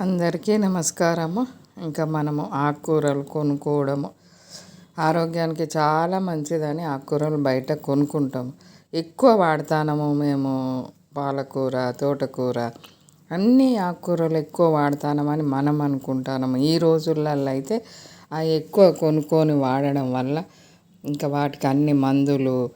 అందరికీ నమస్కారము. ఇంకా మనము ఆకుకూరలు కొనుక్కోవడము. ఆరోగ్యానికి చాలా మంచిదని ఆకుకూరలు బయట కొనుక్కుంటాము. ఎక్కువ వాడతాము మేము పాలకూర తోటకూర. అన్ని ఆకుకూరలు ఎక్కువ వాడతామని మనం అనుకుంటాము ఈ రోజులలో అయితే ఆ ఎక్కువ కొనుక్కొని వాడడం వల్ల ఇంకా వాటికి అన్ని మందులు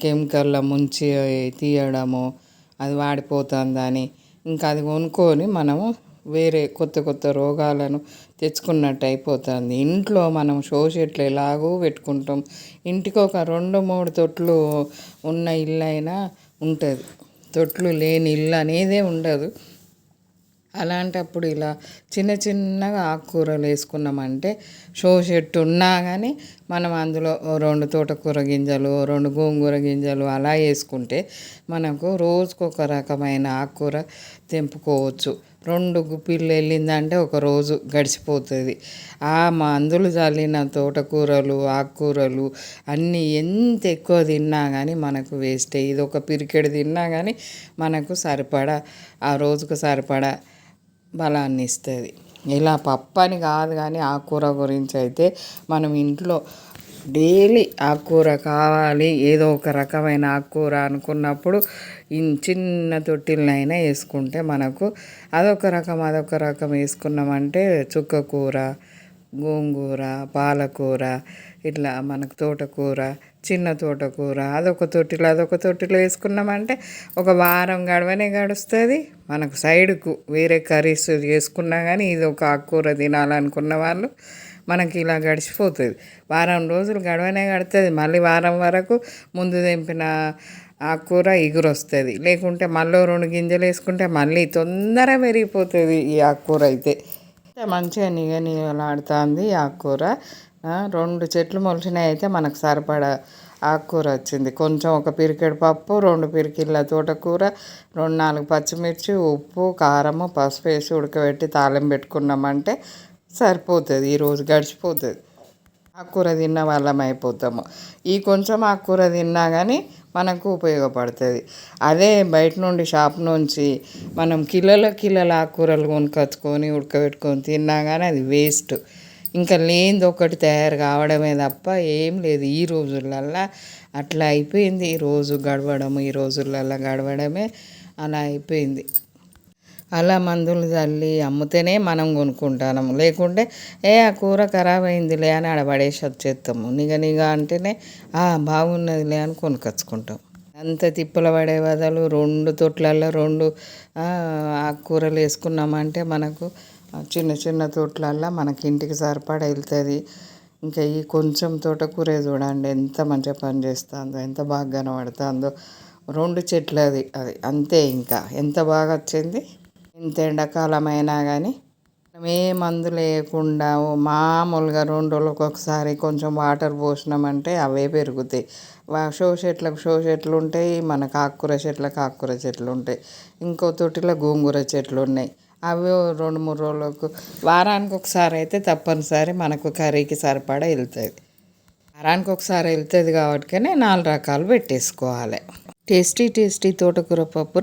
కెమికల్ల ముంచి తీయడము అది వాడిపోతుందని ఇంకా అది కొనుక్కొని మనము వేరే కొత్త కొత్త రోగాలను తెచ్చుకున్నట్టు అయిపోతుంది ఇంట్లో మనం షో చెట్లు ఎలాగో పెట్టుకుంటాం. ఇంటికి ఒక రెండు మూడు తొట్లు ఉన్న ఇల్లు అయినా ఉంటుంది. తొట్లు లేని ఇల్లు అనేదే ఉండదు. అలాంటప్పుడు ఇలా చిన్న చిన్నగా ఆకుకూరలు వేసుకున్నామంటే షో చెట్టు ఉన్నా కానీ మనం అందులో రెండు తోటకూర గింజలు రెండు గోంగూర గింజలు అలా వేసుకుంటే మనకు రోజుకొక రకమైన ఆకుకూర తెంపుకోవచ్చు. రెండు గుప్పిళ్ళు వెళ్ళిందంటే ఒక రోజు గడిచిపోతుంది. ఆ మందులు చల్లిన తోటకూరలు ఆకుకూరలు అన్నీ ఎంత ఎక్కువ తిన్నా కానీ మనకు వేస్టే. ఇది ఒక పిరికెడు తిన్నా కానీ మనకు సరిపడా ఆ రోజుకు సరిపడా బలాన్ని ఇస్తుంది. ఇలా పప్పు అని కాదు కానీ ఆకుకూర గురించి అయితే మనం ఇంట్లో డైలీ ఆకుకూర కావాలి ఏదో ఒక రకమైన ఆకుకూర అనుకున్నప్పుడు చిన్న తొట్టిలనైనా వేసుకుంటే మనకు అదొక రకం అదొక రకం వేసుకున్నామంటే చుక్కకూర గోంగూర పాలకూర ఇట్లా మనకు తోటకూర చిన్న తోటకూర అదొక తొట్టిలో అదొక తొట్టిలో వేసుకున్నామంటే ఒక వారం గడవనే గడుస్తుంది. మనకు సైడ్కు వేరే కర్రీస్ చేసుకున్నా కానీ ఇది ఒక ఆకుకూర తినాలనుకున్న వాళ్ళు మనకి ఇలా గడిచిపోతుంది. వారం రోజులు గడవనే గడుతుంది. మళ్ళీ వారం వరకు ముందు తెంపిన ఆకుకూర ఎగురు వస్తుంది లేకుంటే మళ్ళీ రెండు గింజలు వేసుకుంటే మళ్ళీ తొందర పెరిగిపోతుంది ఈ ఆకుకూర అయితే. మంచిగా నిగ నిగలాడుతుంది ఆకుకూర రెండు చెట్లు మొలిచినాయి అయితే మనకు సరిపడా ఆకుకూర వచ్చింది. కొంచెం ఒక పిరికెడు పప్పు రెండు పిరికిళ్ళ తోటకూర రెండు నాలుగు పచ్చిమిర్చి ఉప్పు కారము పసుపు వేసి ఉడకబెట్టి తాళం పెట్టుకున్నామంటే సరిపోతుంది ఈరోజు గడిచిపోతుంది. ఆకుకూర తిన్న వాళ్ళం అయిపోతాము. ఈ కొంచెం ఆకుకూర తిన్నా కానీ మనకు ఉపయోగపడుతుంది. అదే బయట నుండి షాప్ నుంచి మనం కిలోల కిలోల ఆకుకూరలు కొనుకొచ్చుకొని ఉడకబెట్టుకొని తిన్నా కానీ అది వేస్ట్. ఇంకా లేనిది ఒకటి తయారు కావడమే తప్ప ఏం లేదు. ఈ రోజులల్లా అట్లా అయిపోయింది. ఈ రోజు గడవడం ఈ రోజులల్లా గడవడమే అలా అయిపోయింది. అలా మందులు చల్లి అమ్ముతేనే మనం కొనుక్కుంటాము. లేకుంటే ఏ ఆ కూర ఖరాబ్ అయిందిలే అని ఆడపడేసి వచ్చేస్తాము నిగ నిగ అంటేనే బాగున్నదిలే అని కొనుకొచ్చుకుంటాం. అంత తిప్పల పడే బదులు రెండు తొట్లల్లో రెండు ఆకుకూరలు వేసుకున్నామంటే మనకు చిన్న చిన్న తోటలల్లో మనకి ఇంటికి సరిపడా వెళ్తుంది. ఇంకా ఈ కొంచెం తోటకూర చూడండి ఎంత మంచిగా పని చేస్తుందో ఎంత బాగా కనబడుతుందో. రెండు చెట్లు అది అది అంతే ఇంకా. ఎంత బాగా వచ్చింది? ఇంత ఎండాకాలమైనా కానీ ఏ మందు లేకుండా మామూలుగా రెండు రోజులకు ఒకసారి కొంచెం వాటర్ పోసినామంటే అవే పెరుగుతాయి. షో చెట్లకు షో చెట్లు ఉంటాయి మనకు ఆకుకూర చెట్లకు ఆకుకూర చెట్లు ఉంటాయి. ఇంకో తోటిలో గోంగూర చెట్లు ఉన్నాయి. అవి రెండు మూడు రోజులకు వారానికి ఒకసారి అయితే తప్పనిసరి మనకు కర్రీకి సరిపడా వెళ్తుంది వారానికి ఒకసారి వెళ్తుంది కాబట్టి నాలుగు రకాలు పెట్టేసుకోవాలి. టేస్టీ టేస్టీ తోటకూర పప్పు